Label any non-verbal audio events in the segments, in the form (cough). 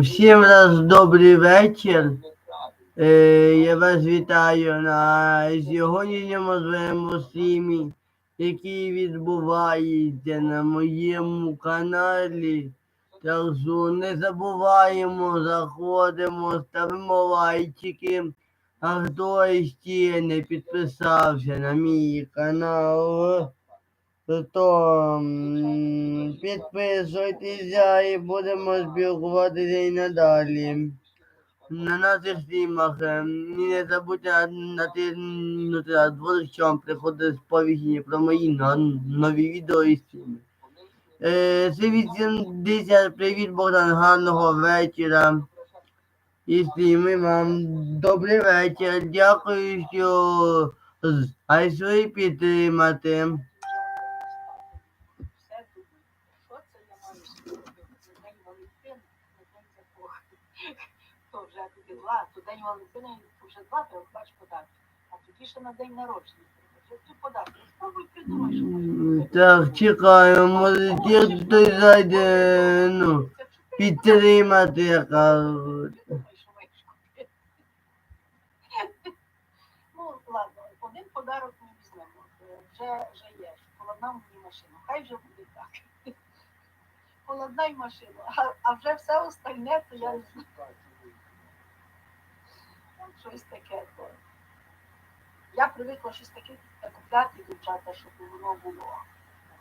Всім раз добрий вечір. Е, Я вас вітаю на сьогоднішньому своєму стрімі, який відбувається на моєму каналі. Так що не забуваємо, заходимо, ставимо лайчики. А хто ще не підписався на мій канал, то м, підписуйтеся і будемо спілкуватися і надалі. На наших стрімах е, і не забудьте натиснути на дзвоник, що вам приходить сповіщення про мої нові відео і стріми. Е, 80, привіт, Богдан, гарного вечора. І стріми вам добрий вечір. Дякую, що зайшли підтримати. Все думаю, що це я маю зробити? На День Валентина, на День Закоханих. То вже тоді два, то День Валентина, вже два треба бач подарки. А тоді ще на день народження. Вже ти. Спробуй придумай, що може Так, чекаю, може ті, хтось зайде, ну, підтримати, купити. (laughs) Ну, ладно, один подарок ми візьмемо. Вже, вже є. Холодна мені машина. Хай вже буде так. (laughs) Холодна й машина. А, а вже все остальне, то я не знаю. Щось таке. То. Я привикла щось таке купляти дівчата, щоб воно було.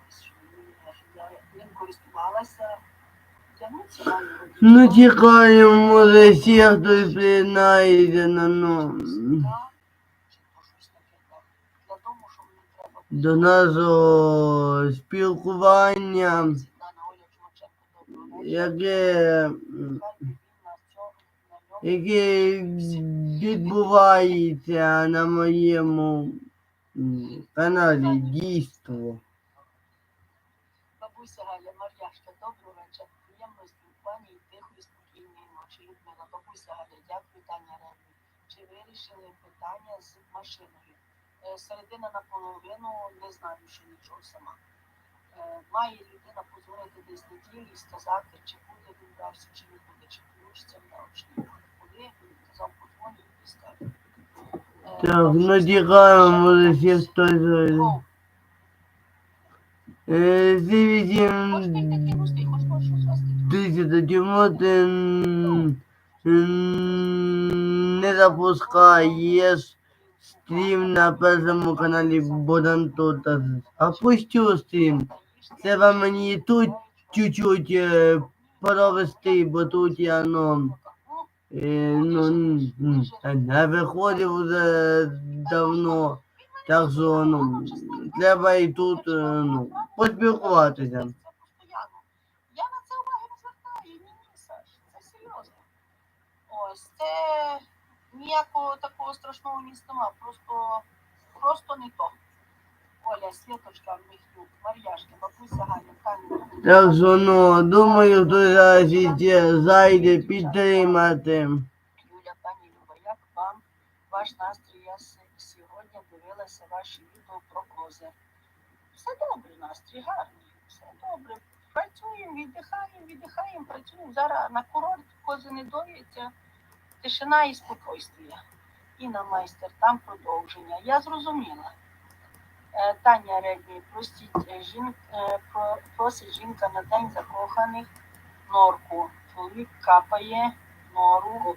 щоб я ним користувалася. Ну, чекаємо, може ще хтось приєднається на треба. до нашого спілкування, яке, яке відбувається на моєму каналі дійство. Бабуся Галя, Мар'яшка, доброго вечора. Приємного спілкування і тихої, спокійної ночі. Людмила, бабуся Галя, дякую, Таня Ревні. Чи вирішили питання з машиною? Е, Середина наполовину, не знаю ще нічого сама. Е, Має людина позвонити десь неділі і сказати, чи буде він далі, чи не буде, чи получиться в наочні. Так, ну бабуся, чекаємо, ще може раз. ще зайде. О, Е, Зі Хочете йти русський, хоч можеш щось Дивіться, чому ти м, м, не запускаєш стрім на першому каналі Богдан Тота? Опущу стрім. Треба мені тут чуть-чуть е, провести, бо тут я ну, е, ну, не виходив вже давно. Так що ну, треба і тут е, ну, поспілкуватися. Я на це уваги не звертаю, ні, Саш, це серйозно. Ось це ніякого такого страшного нема, просто, просто не то. Оля, Світочка, Михнюк, Мар'яшка, бабуся Ганя, Таня. Так що, ну, думаю, хто зараз іще зайде підтримати. Юля, пані Люба, як вам ваш настрій? Я с- сьогодні дивилася ваші відео про кози. Все добре, настрій гарний, все добре. Працюємо, віддихаємо, віддихаємо, працюємо. Зараз на курорт кози не доїться. Тишина і спокійствие. І на майстер, там продовження. Я зрозуміла. Е, Таня Редні, простіть, е, жін, е, просить жінка на день закоханих норку. Чоловік капає нору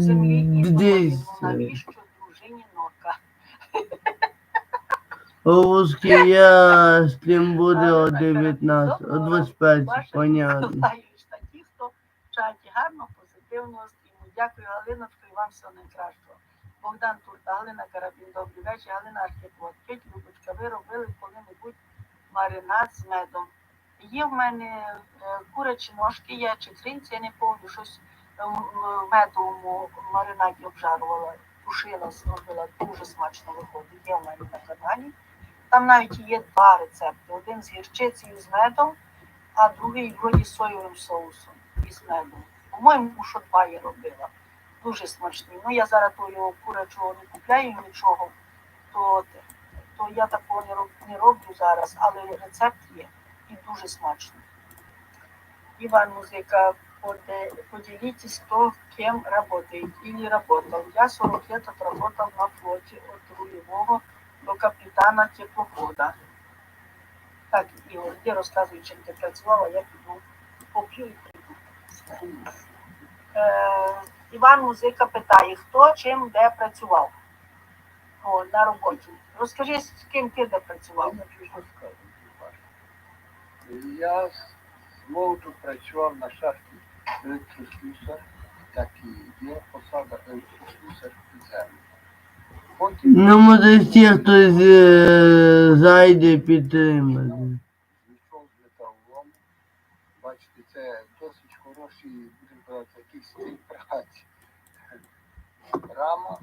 землі і навіщо дружині норка? Овузки я стрім буде о 19, о 25, понятно. Такі, хто в чаті гарно, позитивного стріму. Дякую, Галиночко, і вам всього найкращого. Богдан Турта, Галина Карабін, добрий вечір, Галина Архіпот. Любочка, ви робили коли-небудь маринад з медом. Є в мене е, курячі ножки, я чи я не пам'ятаю, щось е, в в медовому маринаді обжарувала, тушила, зробила, дуже смачно виходить. Є в мене на каналі. Там навіть є два рецепти: один з гірчицею з медом, а другий вроді з соєвим соусом і з медом. По-моєму, що два я робила. Дуже смачний. Ну я зараз тою курячого не купляю нічого, то то я такого не роблю, не роблю зараз, але рецепт є і дуже смачно. Иван Музыка, поде- поделитесь, кто кем работает или работал. Я 40 лет отработал на флоте от рулевого до капитана теплохода. Так, Ігор, де розказуй, чим ти працював, а я піду поп'ю і прийду. Іван Музика питає, хто чим де працював О, на роботі. Розкажи, з ким ти де працював. Я з молоду працював на шахті електрослюсар, так і є посада електрослюсар землі. Потім Ну, може, ще хтось е, зайде підтримати. Війшов з металолому. Бачите, це досить хороший, будемо казати, такий стиль праці. Рама,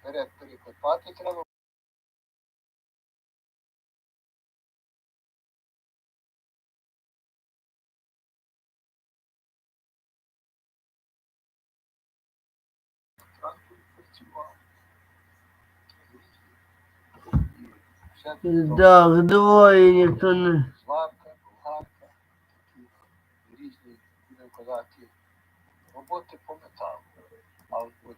вперед перекопати треба. Так, двоє ніхто не. сварка, болгарка, різні, будемо казати, роботи.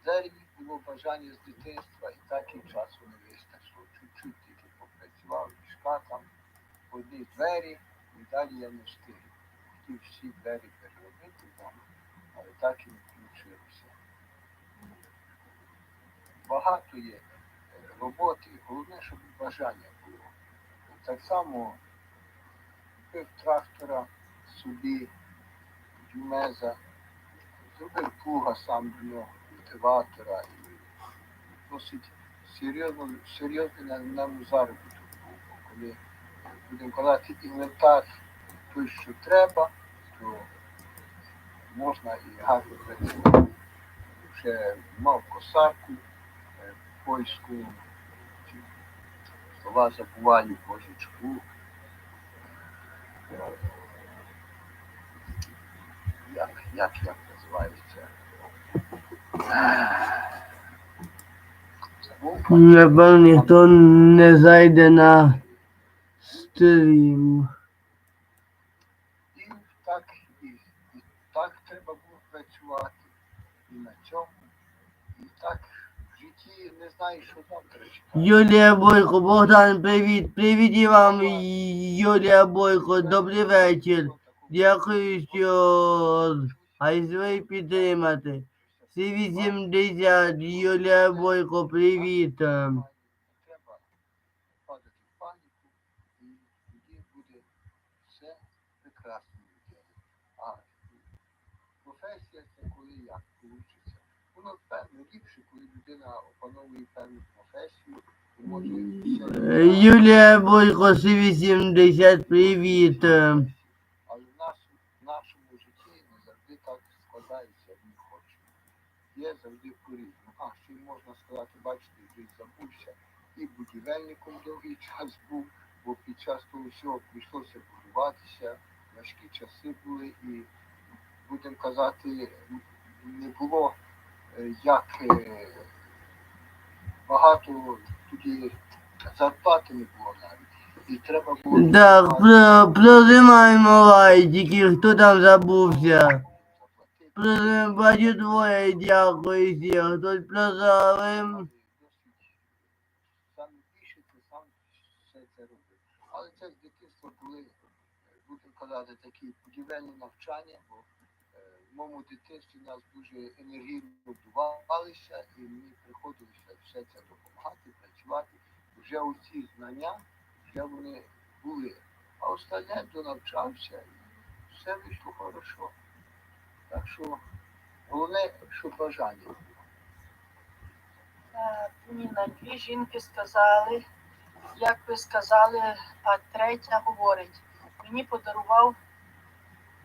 А було бажання з дитинства і так і часу не вистачило. Чуть-чуть тільки попрацював, мішка там, одні двері, і далі я не встиг. Хотів всі двері переробити там, але так і не включився. Багато є е, роботи, головне, щоб бажання було. Так само купив трактора собі, дюмеза, зробив плуга сам до нього, культиватора і досить серйозно, серйозний на ньому заробіток. Коли будемо казати інвентар той, що треба, то можна і гарно працювати. Вже мав косарку е, польську, слова забуваю, божечку. Як, як, як називається? Забув. Ніхто не зайде на стрім. І так, і, і так треба було працювати. І на цьому. І так в житті не знаєш, що завтра чекає. Юлія Бойко, Богдан, привіт. Привіт вам, Юлія Бойко, добрий вечір. Дякую, що айзвей підтримати. Всі 80, Юлія Бойко, привіт. Треба падати в паніку, і тоді буде все прекрасно. А професія це коли як вийде. Воно певно ліпше, коли людина опановує певну професію і може все. Юлія Бойко, всі 80, привіт. Але в нас, в нашому житті не завжди так складається, як ми хочемо. Є завжди по-різному. А ще й можна сказати, бачите, вже забувся. І будівельником довгий (laughs) час був, бо під час того всього прийшлося будуватися, важкі часи були і, будемо казати, не було е, як е, багато тоді зарплати не було навіть. І треба було Так, про- прожимаємо лайчики, хто там забувся. Бачу двоє, дякую всім, хтось ти сам все це робив. Але це з дитинства були, е, будемо казати, такі будівельні навчання, бо е, в моєму дитинстві нас дуже енергійно будувалися, і мені приходилося все це допомагати, працювати. Вже оці знання, вже вони були. А остальне донавчався і все вийшло хорошо. Що головне, щоб бажання було. Е, Ніна, дві жінки сказали, як ви сказали, а третя говорить. Мені подарував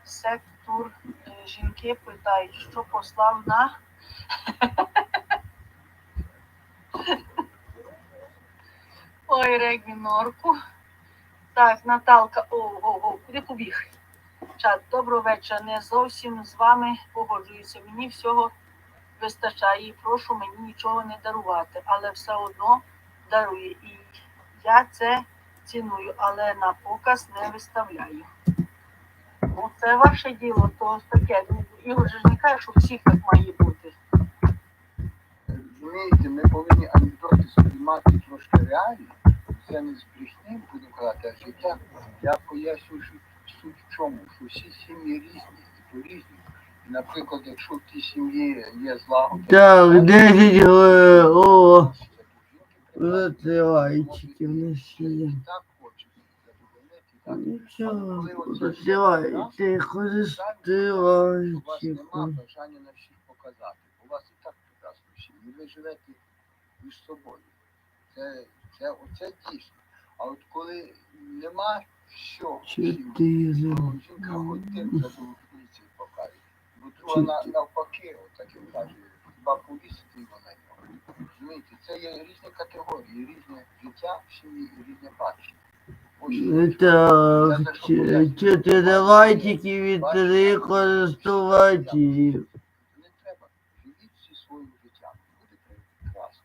сектор е, жінки, питають, що послав на. (laughs) Ой, регвінорку. Так, Наталка, о, о, о, куди побіг? Чат, доброго вечора. Не зовсім з вами погоджуюся. Мені всього вистачає і прошу мені нічого не дарувати, але все одно дарує. І Я це ціную, але на показ не виставляю. Ну, це ваше діло, то таке. Ну, Ігор же не каже, що всіх так має бути. Розумієте, ми повинні анекдоти сприймати трошки реально. Це не з брехні, будемо казати, а життя. Я пояснюю, що суть в чому, що всі сім'ї різні, і то різні. І, наприклад, якщо в тій сім'ї є злагода, Так, 10 е, о, це до жінки прекрасно. затривайчики в нас є. Так. Нічого, затривайте, ходи стривайчики. У вас нема бажання на всіх показати. У вас і так прекрасно всі. І ви живете між собою. Це, це оце дійсно. А от коли нема всього, жінка хоч тим задовольниться і покаже. Бо друга навпаки, отак як каже, хіба повісити його на нього. Розумієте, це є різні категорії, різне життя в сім'ї і різне бачення. Так, ч- чотири лайчики від три користувачів. Не треба. Живіть всі своїм життям. Буде прекрасно.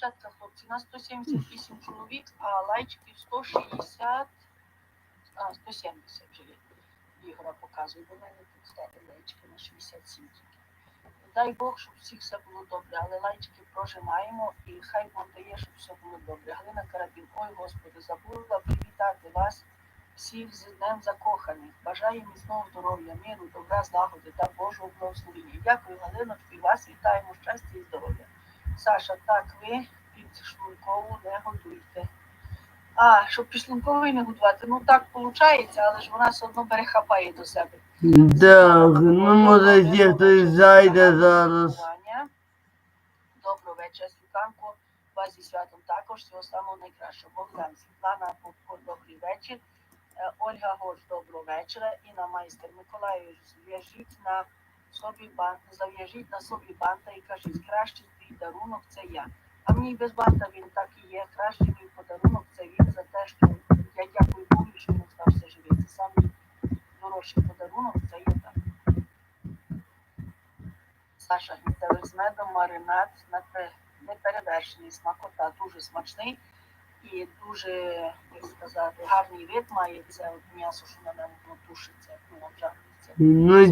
Так, Нас 178 чоловік, а лайчиків 160, а 170 вже є. Ігора показує, бо в мене тут стали лайчики на 67 тільки. Дай Бог, щоб всіх все було добре, але лайчики прожимаємо і хай вам дає, щоб все було добре. Галина Карабін, ой Господи, забула привітати вас всіх з Днем Закоханих. Бажаю міцного здоров'я, миру, добра, злагоди та Божого благословення. Дякую, Галиночку, і вас вітаємо щастя і здоров'я. Саша, так ви під шлункову не годуйте. А, щоб підшлунковий не годувати, ну так виходить, але ж вона все одно перехапає до себе. Так, ну може ще хтось зайде зараз. Доброго вечора, Світланко. Вас зі святом також всього самого найкращого. Богдан, Світлана, добрий вечір. Е, Ольга Гош, доброго вечора. Інна майстер Миколаївич, зв'яжіть на собі бант, зав'яжіть на собі банта і кажіть, кращий твій дарунок це я. А мені без банта він так і є. Кращий мій подарунок це він за те, що я дякую Богу, що він стався живий. Це самий дорожчий подарунок, це є так. Саша гнітевик з медом, маринад непе- неперевершений, смакота, дуже смачний і дуже, як сказати, гарний вид має це от м'ясо, що на ньому тушиться, ну, обжарюється. Ну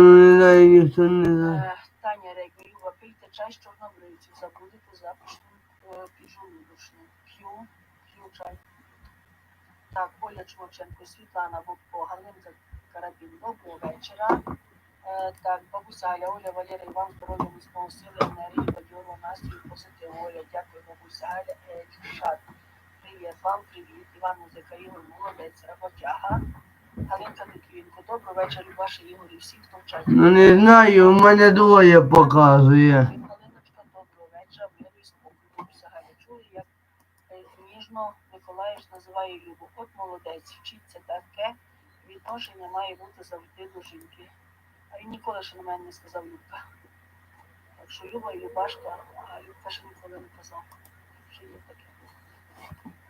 не знаю, ніхто не знає. Е, Таня пийте чай з чорнобривців, забудете запашну піджолудочну. П'ю, п'ю чай. Так, Оля Чмоченко, Світлана Бобко, Галинка Карабін, доброго вечора. Е, так, бабуся Галя, Оля, Валерій, вам здоров'я, міцного сили, енергії, бадьорого настрою, позитиву. Оля, дякую, бабуся Галя. Е, Дівчат, привіт вам, привіт. Іван Музика, молодець, роботяга. Галинка Диквінко, доброго вечора, Любаша, Ігор і всі, хто в чаті. Ну не знаю, у мене двоє показує. Галиночка, доброго вечора, миру і спокою. Бабуся Галя чує, як е, ніжно Миколаївич називає Любу. От молодець, вчиться таке відношення має бути завжди до жінки. А він ніколи ще на мене не сказав Любка. Так що Люба і Любашка, а Любка ще ніколи не казав. Що є таке.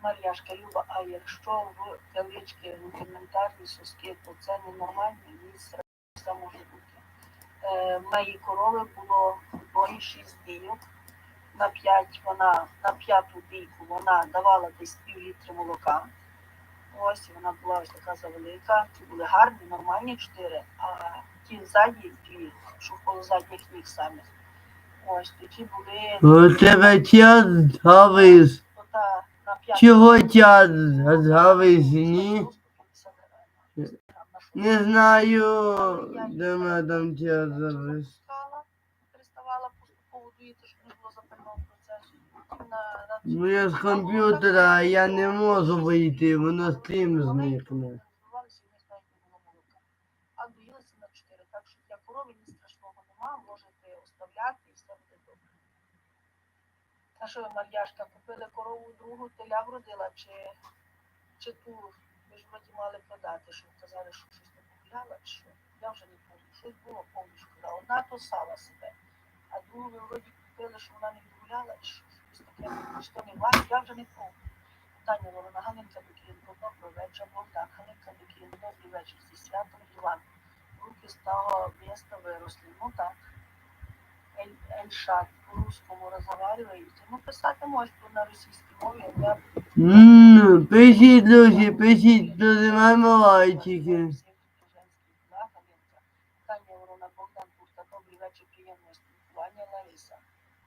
Мар'яшка, Люба, а якщо в кавички коментарні соски, то це ненормальний місць все може бути. Е, моїй корови було двоє шість бійок. На п'ять вона на п'яту бійку вона давала десь пів літри молока. Ось вона була ось така завелика. Ті були гарні, нормальні чотири, а ті ззаді дві, що коло задніх ніг самих. Ось тоді були У тебе час ота п'яту. Чого тя згавись, ні? Не знаю, де мене там тя завис. Запускала, переставала поступово доїти, щоб не було запального процесу. Ну я з комп'ютера, я не можу вийти, воно стрім зникне. Розвивалися і не знають, не було молока. А доїлися на 4. Так що для корови ні страшного нема, можете оставляти і все буде добре. А що ви, Мар'яшка, купили корову другу, теля вродила, чи, чи ту, ви ж вроді мали продати, що казали, що щось не погуляла, чи що? Я вже не пам'ятаю. Щось було повністю. Одна то сала себе, а другу ви вроді купили, що вона не відгуляла, чи що? Щось таке, то не вас, я вже не пам'ятаю. Таня Ворона, Галинка Бекінко, добрий вечір, Богдан, Галинка Бекінко, добрий вечір, зі святом Іван. Руки з того міста виросли, ну так. Ель, Ельшат, по-русскому розговариваєте. Ну, писати можете на російській мові, я М, Пишіть, друзі, пишіть, дозимаємо лайчики. Ворона Богдан Пурта, добрий вечір, приємного спілкування, Лариса.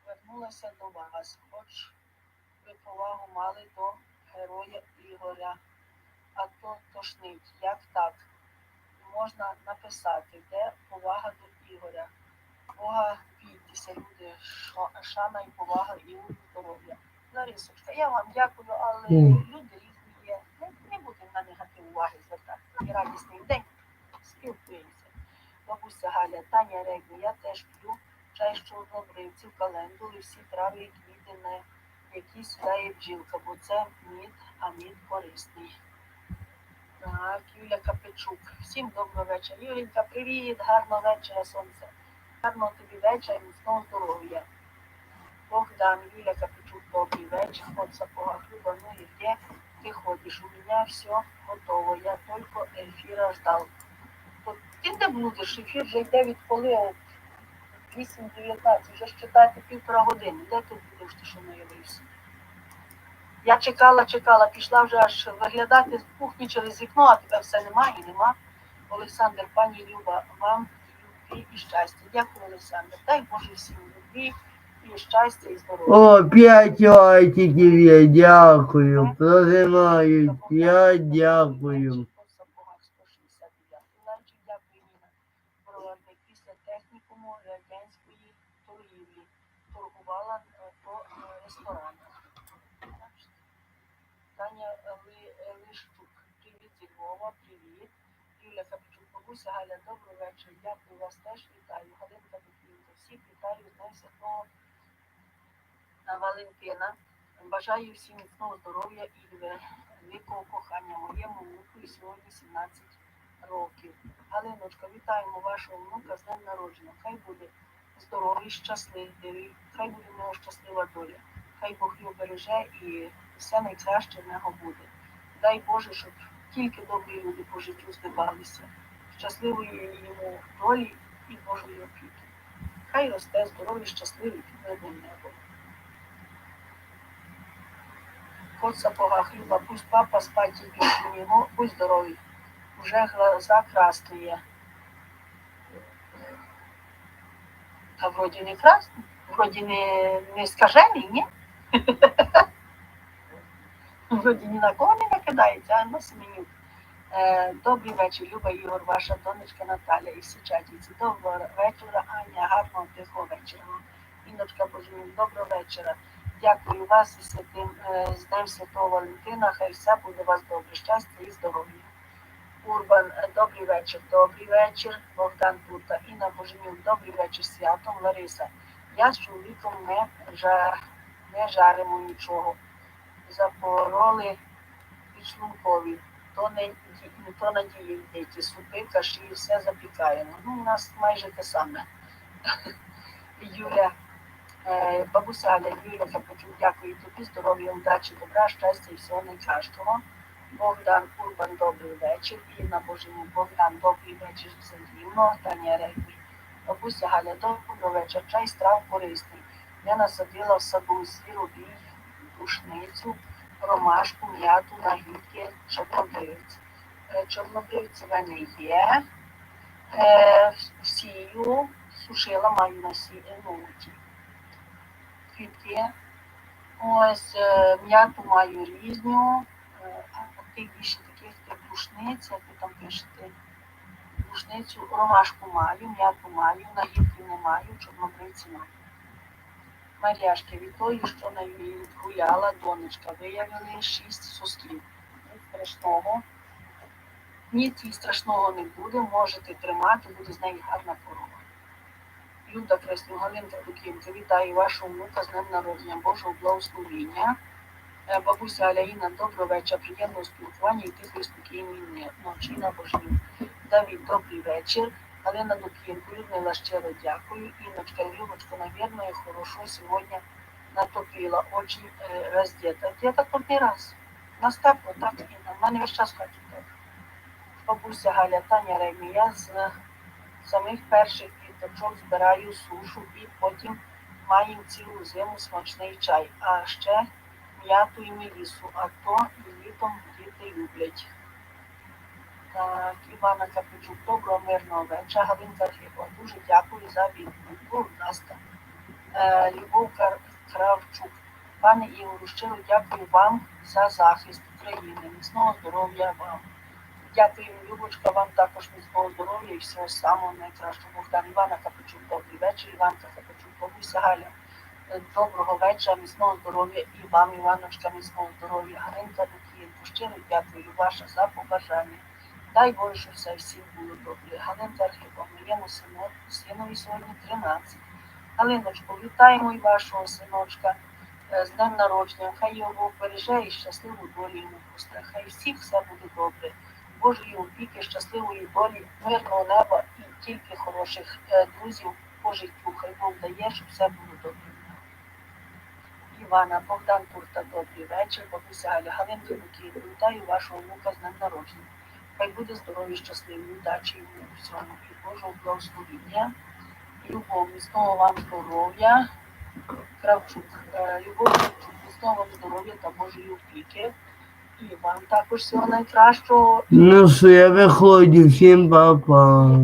Вернулася до вас, хоч ви повагу мали до героя Ігоря, а то тошнить, як так? Можна написати, де повага до Ігоря. Бога бійтеся, люди, що- шана і повага і здоров'я. Ларисочка, я вам дякую, але Мгм. люди різні є. Не, не будемо на негатив уваги звертати. І радісний день спілкуємося. Бабуся Галя, Таня Регні, я теж п'ю чай з чорнобривців, календули, всі трави і квіти, на які сідає бджілка, бо це мід, а мід корисний. Так, Юля Капичук. Всім доброго вечора. Юленька, привіт, гарного вечора, сонце. Гарного тобі вечора і міцного здоров'я. Богдан, Юля Капичук, добрий вечір. От сапога хліба, ну и где ты ходишь? У меня все готово. Я только эфира ждал. То ти де будеш? Ефір вже йде від коли от 8.19, вже ж читати півтора години. Де ти будеш, ти що не явився? Я чекала, чекала, пішла вже аж виглядати з кухні через вікно, а тебе все немає і нема. Олександр, пані Люба, вам любві і щастя. Дякую, Олександр. Дай Боже всім любві і щастя, і здоров'я. О, п'ять лайчиків є, дякую. Прозимають, я дякую. Після технікуму радянської торгівлі. Торгувала е, по е, ресторанах. Таня е, Лищук. Привіт Львова, привіт. Юля Капчук, бабуся Галя, добрий вечір. Дякую вас теж вітаю. Галинка Дубінка. Всіх вітаю з Днем Святого Валентина. Бажаю всім міцного здоров'я і великого кохання моєму внуку і сьогодні 17 років. Галиночка, вітаємо вашого внука з днем народження. Хай буде здоровий, щасливий, хай буде в нього щаслива доля. Хай Бог його береже і все найкраще в нього буде. Дай Боже, щоб тільки добрі люди по життю здивалися. Щасливої йому долі і Божої опіки. Хай росте здоровий, щасливий під мирним небом. Кот в сапогах, Люба, пусть папа спать идет у него, будь здоровый. Уже глаза красные. А вроде не красный, вроде не, не скажений, ні? (laughs) Вроді ні на кого не накидається, а на семенюк. Е, добрий вечір, Люба Ігор, ваша донечка Наталя і всі чатівці. Доброго вечора, Аня, гарного тихого вечора. Іночка Божмін, доброго вечора. Дякую вас і святим е, з Днем Святого Валентина. Хай все буде у вас добре, щастя і здоров'я. Урбан, е, добрий вечір, добрий вечір. Богдан Тута, Інна Боженюк, добрий вечір, святом. Лариса. Я з чоловіком не, жа, не жаримо нічого. Запороли підшлункові. То не, то надії діти, супи, каші, все запікаємо. Ну, у нас майже те саме. (laughs) Юля, Е, Бабуся Аля Юля Капочук, дякую тобі, здоров'я, удачі, добра, щастя і всього найкращого. Богдан Урбан, добрий вечір. Інна Божиня, Богдан, добрий вечір, Сергійно, Таня Регбі. Бабуся Галя, добрий вечір, чай страв корисний. Я насадила в саду сіробій, душницю, ромашку, м'яту, нагідки, чорнобривці. Е, Чорнобривці в мене є. Е, сію, сушила, маю на сі, ну, квітки. Ось м'яту маю різню, а ти більше таких як рушниця, як ви там пишете. Рушницю, ромашку маю, м'яту маю, нагідки не маю, чорнобривці маю. Мар'яшки, від тої, що на її гуляла донечка, виявили шість сосків. Ні страшного. Ні, страшного не буде, можете тримати, буде з неї гарна корова. Люда Кресну, Галинка Дукінка, вітаю вашого внука з днем народження, Божого благословіння. Е, Бабуся Аляїна, доброго вечора, приємного спілкування і тихої спокійної ночі на Божню. Давід, добрий вечір. Галина Дукінко, Людмила, щиро дякую. Іночка, Любочка, навірно, я хорошо сьогодні натопила, очень е, роздета. Так один раз. Нас тепло, так і на мене весь час хаті тепло. Бабуся Галя, Таня Ремі, я з самих перших квіточок збираю сушу і потім маємо цілу зиму смачний чай, а ще м'яту і мелісу, а то і літом діти люблять. Івана Капичук, доброго мирного вечора. Галинка Архипова, дуже дякую за відповідь. Будь ласка. Е, Любов Кравчук, пане Ігору, щиро дякую вам за захист України. Міцного здоров'я вам. Дякую, Любочка, вам також міцного здоров'я і всього самого найкращого. Богдан Івана Капичук, добрий вечір. Іванка Капичук, бабуся Галя. Е, Доброго вечора, міцного здоров'я і вам, Іваночка, міцного здоров'я. Галинка Лукієнко, щиро дякую ваша за побажання. Дай Боже, щоб все всім було добре. Галинка Архипова, моєму сину, синові сьогодні 13. Галиночко, вітаємо і вашого синочка е, з днем народження. Хай його береже і щасливу долю йому пусте. Хай всіх все буде добре. Божої опіки, щасливої долі, мирного неба і тільки хороших е, друзів по життю. Хай Бог дає, щоб все було добре. Івана, Богдан Турта, добрий вечір. Бабуся Галя, Галинка Лукіїв, вітаю вашого внука з днем народження. Хай буде здоров'я, щасливі, удачі йому всьому і Божого благословіння. Любов, міцного вам здоров'я. Кравчук, е, Любов Кравчук, міцного вам здоров'я та Божої опіки. І вам також всього найкращого. Ну що я виходжу, всім па-па.